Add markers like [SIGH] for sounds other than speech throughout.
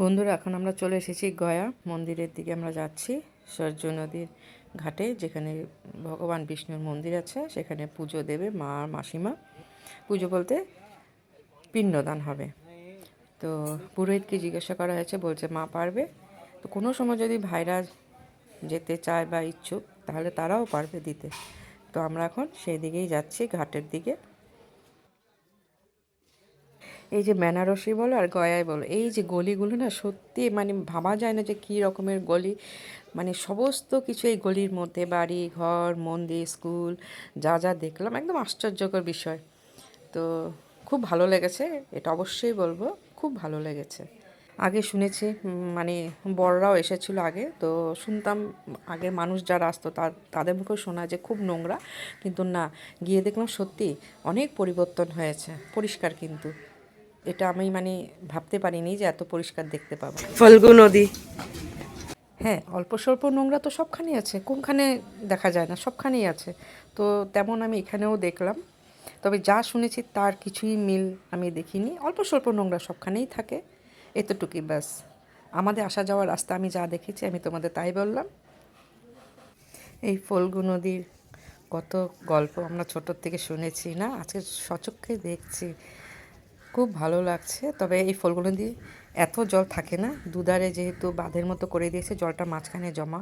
বন্ধুরা, এখন আমরা চলে এসেছি গয়া মন্দিরের দিকে। আমরা যাচ্ছি সূর্য নদীর ঘাটে, যেখানে ভগবান বিষ্ণুর মন্দির আছে। সেখানে পুজো দেবে মা আর মাসিমা। পুজো বলতে পিণ্ডদান হবে। তো পুরোহিতকে জিজ্ঞাসা করা হয়েছে, বলছে, মা পারবে? তো কোনো সময় যদি ভাইরা যেতে চায় বা ইচ্ছুক, তাহলে তারাও পারবে দিতে। তো আমরা এখন সেই দিকেই যাচ্ছি, ঘাটের দিকে। এই যে বেনারসি বলো আর গয়ায় বলো, এই যে গলিগুলো না সত্যি মানে ভাবা যায় না যে কী রকমের গলি। মানে সমস্ত কিছু এই গলির মধ্যে, বাড়ি, ঘর, মন্দির, স্কুল, যা যা দেখলাম একদম আশ্চর্যকর বিষয়। তো খুব ভালো লেগেছে, এটা অবশ্যই বলব, খুব ভালো লেগেছে। আগে শুনেছি মানে বড়রাও এসেছিল আগে, তো শুনতাম আগে মানুষ যারা আসতো তাদের মুখেও শোনা যে খুব নোংরা, কিন্তু না, গিয়ে দেখলাম সত্যি অনেক পরিবর্তন হয়েছে, পরিষ্কার কিন্তু। এটা আমি মানে ভাবতে পারিনি যে এত পরিষ্কার দেখতে পাবো। ফলগু নদী। হ্যাঁ অল্প স্বল্প নোংরা তো সবখানেই আছে কোনখানে দেখা যায় না সবখানেই আছে। তো তেমন আমি এখানেও দেখলাম। তবে যা শুনেছি তার কিছুই মিল আমি দেখিনি। অল্প স্বল্প নোংরা সবখানেই থাকে এতটুকুই ব্যাস। আমাদের আসা যাওয়ার রাস্তা আমি যা দেখেছি আমি তোমাদের তাই বললাম। এই ফলগু নদীর কত গল্প আমরা ছোটোর থেকে শুনেছি না আজকে সচক্ষে দেখছি। খুব ভালো লাগছে। তবে এই ফলগুলো দিয়ে এত জল থাকে না, দুধারে যেহেতু বাঁধের মতো করে দিয়েছে, জলটা মাঝখানে জমা।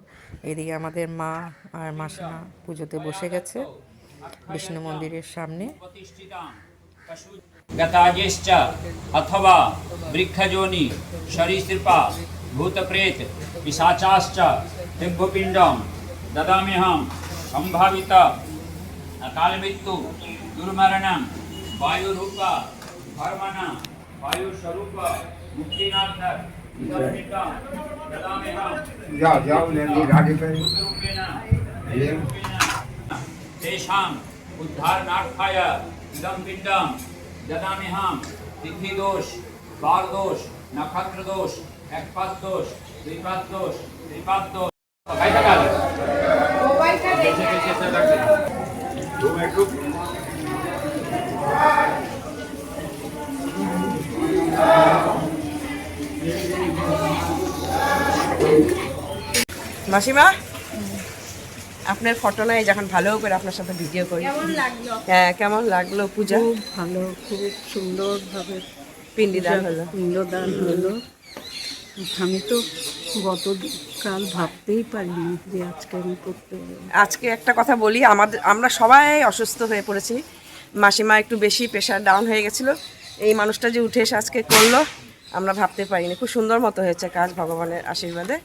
এদিকে আমাদের মা আর মাসিমা পুজোতে বসে গেছে, বিষ্ণু মন্দিরের সামনে। অথবা বৃক্ষজোনি সরীসৃপা ভূতপ্রেত পিসাচাশ্চ দিব্যপিণ্ডম সম্ভাবিত। অকাল মৃত্যু দুর্মরণম বায়ুরূপা धर्मण वायुस्वरूप मुक्तिनाथ इदमितं ददाम्यहं जाओ जाओ लेंगे आगे पे रूपेण तेषाम् उद्धारणार्थाय इदं पिण्डं ददाम्यहं तिथिदोष बालदोष नक्षत्रदोष একপাতদোষ দ্বিপাতদোষ ত্রিপাতদোষ খাইতে গেল বেশি বেশি সে লাগছে तुम একটু মাসিমা? আপনার ফটো নাই যখন ভালো করে আপনার সাথে ভিডিও করি। হ্যাঁ কেমন লাগল পূজা? খুব ভালো খুব সুন্দরভাবে পিণ্ডিদান হলো। পিণ্ডদান হলো। আমি তো গতকাল ভাবতেই পারিনি যে আজকে আমি করতে আজকে একটা কথা বলি আমাদের আমরা সবাই অসুস্থ হয়ে পড়েছি। মাসিমা একটু বেশি প্রেশার ডাউন হয়ে গেছিল। এই মানুষটা যে উঠে এসে আজকে করল আমরা ভাবতে পারিনি। খুব সুন্দর মতো হয়েছে কাজ ভগবানের আশীর্বাদে।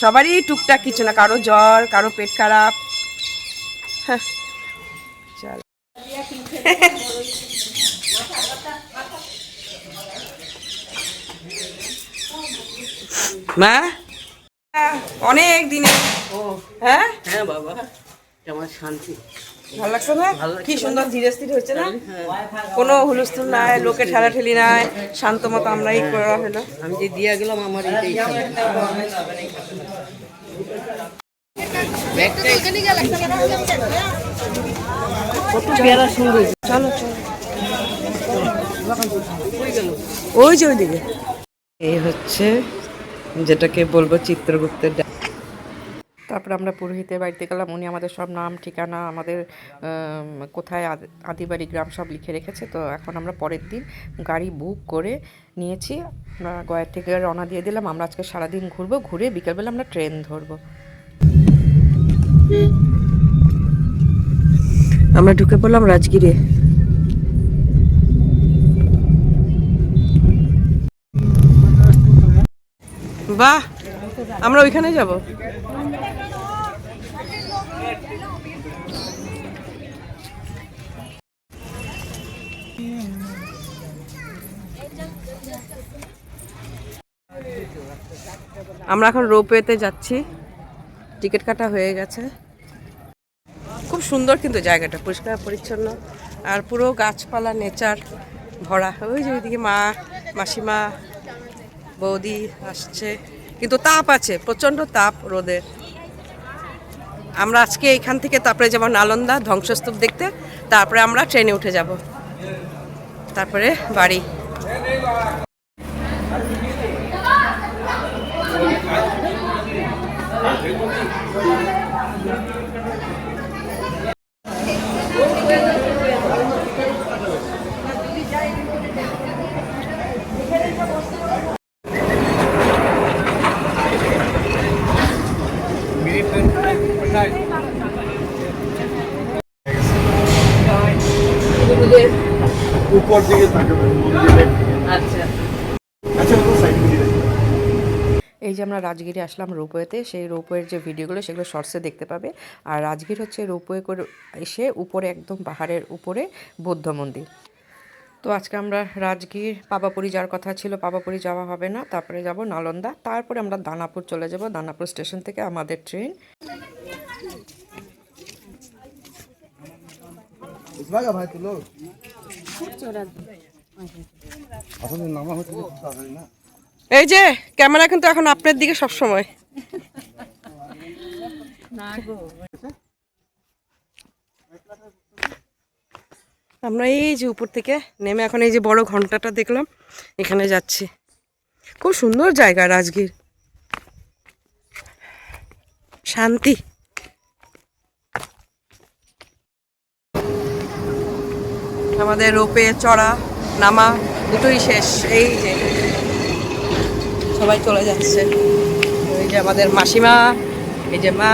সবারই টুকটাক কিছু না কারও জ্বর কারও পেট খারাপ। হ্যাঁ চল। মা? অনেক দিনে হ্যাঁ? হ্যাঁ বাবা আমার শান্তি। ভালো লাগছে না? কি সুন্দর ধীরে স্থির হচ্ছে না? কোনো হুলস্থুল নাই লোকে ঠেলা ঠেলি নাই শান্ত মতো আমরাই করা হলো। আমি যে দিয়ে গেলাম আমার চলো চলো। ওই যে ওইদিকে। এই হচ্ছে যেটাকে বলব চিত্রগুপ্তের তারপরে আমরা পুরোহিতের বাড়িতে গেলাম। উনি আমাদের সব নাম, ঠিকানা, আমাদের কোথায় আদ- আদিবাড়ি গ্রাম সব লিখে রেখেছে। তো এখন আমরা পরের দিন গাড়ি বুক করে নিয়েছি। গয়ার থেকে রওনা দিয়ে দিলাম। আমরা আজকে সারাদিন ঘুরবো। ঘুরে বিকেলবেলা আমরা ট্রেন ধরবো। আমরা ঢুকে পড়লাম রাজগিরে। বাহ! আমরা ওইখানে যাব? আমরা এখন রোপওয়েতে যাচ্ছি। টিকিট কাটা হয়ে গেছে। খুব সুন্দর কিন্তু জায়গাটা, পরিষ্কার, পরিচ্ছন্ন। আর পুরো গাছপালা, নেচার ভরা। ওই যে ওইদিকে মা, মাসিমা, বৌদি আসছে। কিন্তু তাপ আছে, প্রচণ্ড তাপ রোদের আমরা আজকে এখান থেকে তারপরে যাব নালন্দা, ধ্বংসস্তূপ দেখতে। তারপরে আমরা ট্রেনে উঠে যাব। তারপরে বাড়ি। উপর দিকে তাকাবেন মন্দিরের আচ্ছা। আচ্ছা ওগুলো সাইড দিয়ে এই যে আমরা রাজগিরি আসলাম রোপওয়েতে সেই রোপওয়ের যে ভিডিওগুলো সেগুলো শর্টসে দেখতে পাবে। আর রাজগির হচ্ছে রোপওয়ে করে এসে উপরে একদম পাহাড়ের উপরে বৌদ্ধ মন্দির। তো আজকে আমরা রাজগীর পাবাপুরি যাওয়ার কথা ছিল পাবাপুরি যাওয়া হবে না তারপরে যাব নালন্দা। তারপরে আমরা দানাপুর চলে যাব দানাপুর স্টেশন থেকে আমাদের ট্রেন। এই যে, ক্যামেরা কিন্তু এখন আপনার দিকে সব সময় আমরা এই যে উপর থেকে নেমে এখন এই যে বড় ঘন্টাটা দেখলাম, এখানে যাচ্ছি। খুব সুন্দর জায়গা রাজগীর। শান্তি। আমাদের রোপে চড়া নামা দুটোই শেষ এই যে সবাই চলে যাচ্ছে ওই যে আমাদের মাসিমা এই যে মা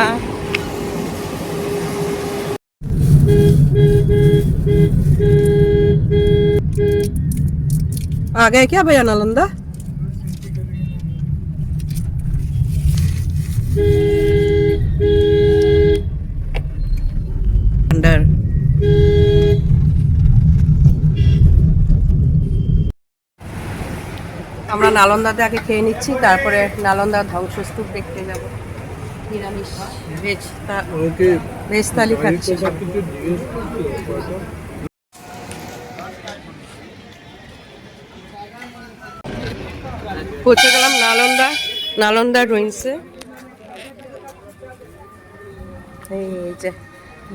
आ गए क्या भैया नालंदा अंदर আমরা নালন্দাতে আগে খেয়ে নিচ্ছি তারপরে নালন্দা ধ্বংসস্তূপ দেখতে যাব। নিরামিষ ভেজ ভেজ থালি খাচ্ছি। পৌঁছে গেলাম নালন্দা নালন্দা রুইন্সে এই যে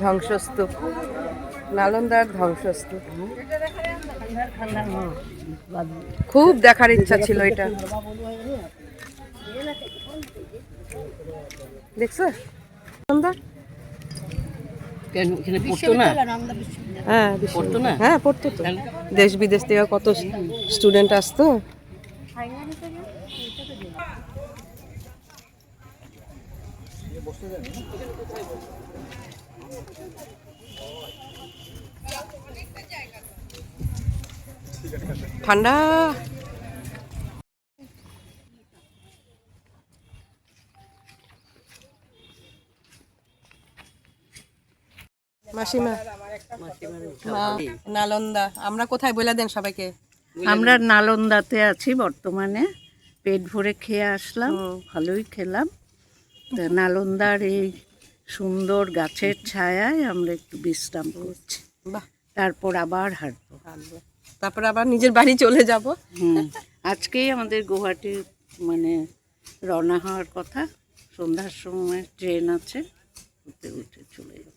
ধ্বংসস্তূপ নালন্দার ধ্বংসস্তূপ। খুব দেখার ইচ্ছা ছিল এটা। দেখছ? এখানে হ্যাঁ পড়তো না? হ্যাঁ পড়তো তো। দেশ বিদেশ থেকে কত স্টুডেন্ট আসতো? ঠান্ডা। মাসিমা। নালন্দা। আমরা কোথায়? বলে দেন সবাইকে। আমরা নালন্দাতে আছি বর্তমানে। পেট ভরে খেয়ে আসলাম ভালোই খেলাম। তা নালন্দার এই সুন্দর গাছের ছায়ায় আমরা একটু বিশ্রাম করছি। বাহ। তারপর আবার হাঁটবো। তারপরে আবার নিজের বাড়ি চলে যাব। আজকেই আমাদের গুয়াহাটি মানে রওনা হওয়ার কথা। সন্ধ্যার সময় ট্রেন আছে উঠে উঠে চলে যাব।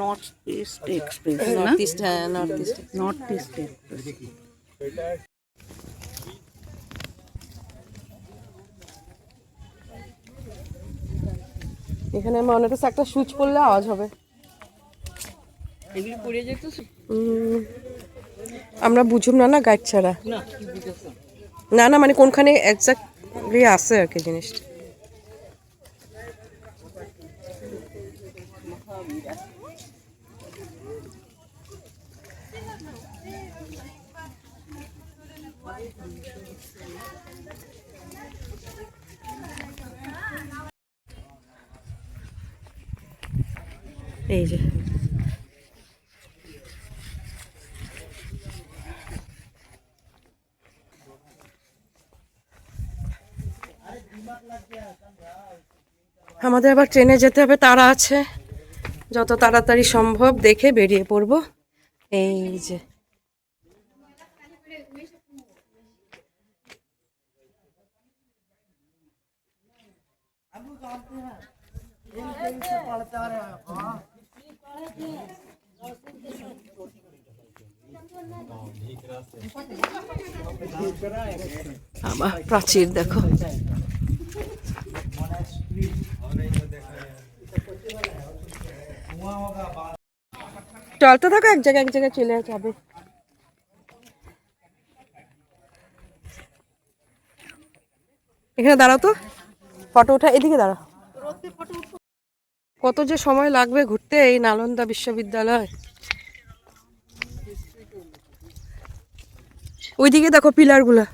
North east express north east হ্যাঁ north east north east express এখানে মনে হচ্ছে একটা সুচ পড়লে আওয়াজ হবে। আমরা বুঝুম না না গাইড ছাড়া? না না মানে কোনখানে এক্স্যাক্টলি আছে আর কি জিনিসটা। এই যে। আমাদের আবার ট্রেনে যেতে হবে, তারা আছে। যত তাড়াতাড়ি সম্ভব দেখে বেরিয়ে পড়ব। এই যে। আবার প্রাচীর দেখো। চলতে থাকো, এক জায়গায় এক জায়গায় চলে যাবে এখানে দাঁড়াও তো, ফটো ওঠা, এদিকে দাঁড়াও। কত যে সময় লাগবে ঘুরতে এই নালন্দা বিশ্ববিদ্যালয়। ওইদিকে দেখো পিলারগুলো।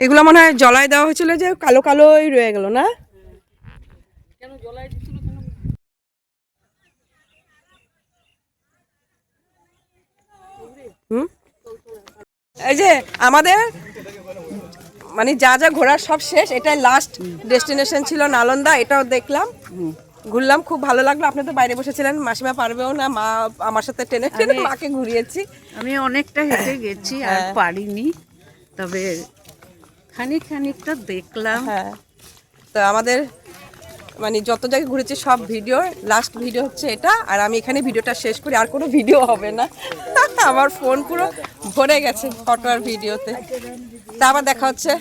এগুলো মনে হয় জলায় দেওয়া হয়েছিল যে কালো কালোই রয়ে গেল না? হুম? এই যে আমাদের মানে যা যা ঘোরার সব শেষ এটাই লাস্ট ডেস্টিনেশন ছিল নালন্দা এটাও দেখলাম। ঘুরলাম খুব ভালো লাগল। আপনি তো বাইরে বসেছিলেন মাসিমা পারবেও না মা আমার সাথে টেনে টেনে মাকে ঘুরিয়েছি। আমি অনেকটা হেঁটে গেছি আর হ্যাঁ। পারিনি তবে খানিক খানিকটা দেখলাম। হ্যাঁ। তো আমাদের মানে যত জায়গায় ঘুরেছি সব ভিডিও লাস্ট ভিডিও হচ্ছে এটা। আর আমি এখানে ভিডিওটা শেষ করি, আর কোনো ভিডিও হবে না। [LAUGHS] আমার ফোন পুরো ভরে গেছে ফটো আর ভিডিওতে তা আবার দেখা হচ্ছে।